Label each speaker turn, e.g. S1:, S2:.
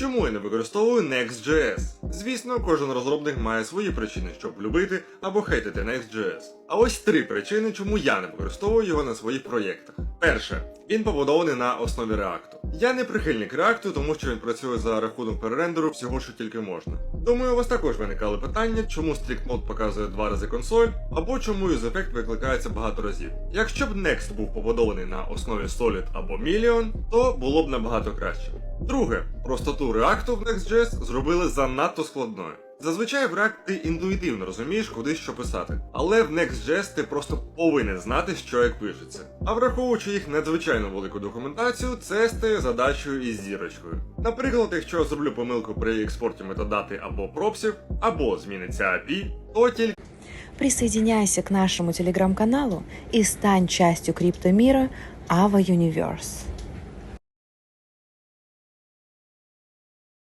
S1: Чому я не використовую Next.js? Звісно, кожен розробник має свої причини, щоб любити або хейтити Next.js. А ось три причини, чому я не використовую його на своїх проєктах. Перше, він побудований на основі React. Я не прихильник React, тому що він працює за рахунок перерендеру всього, що тільки можна. Думаю, у вас також виникали питання, чому Strict Mode показує два рази консоль, або чому UseEffect викликається багато разів. Якщо б Next був побудований на основі Solid або Million, то було б набагато краще. Друге, простоту React в Next.js зробили занадто складною. Зазвичай в React ти інтуїтивно розумієш, куди що писати. Але в Next.js ти просто повинен знати, що як пишеться. А враховуючи їх надзвичайно велику документацію, це стає задачею із зірочкою. Наприклад, якщо я зроблю помилку при експорті метадати або пропсів, або зміниться API, то тільки
S2: Присоединяйся к нашему телеграм-каналу и стань частью криптомира Ava Universe.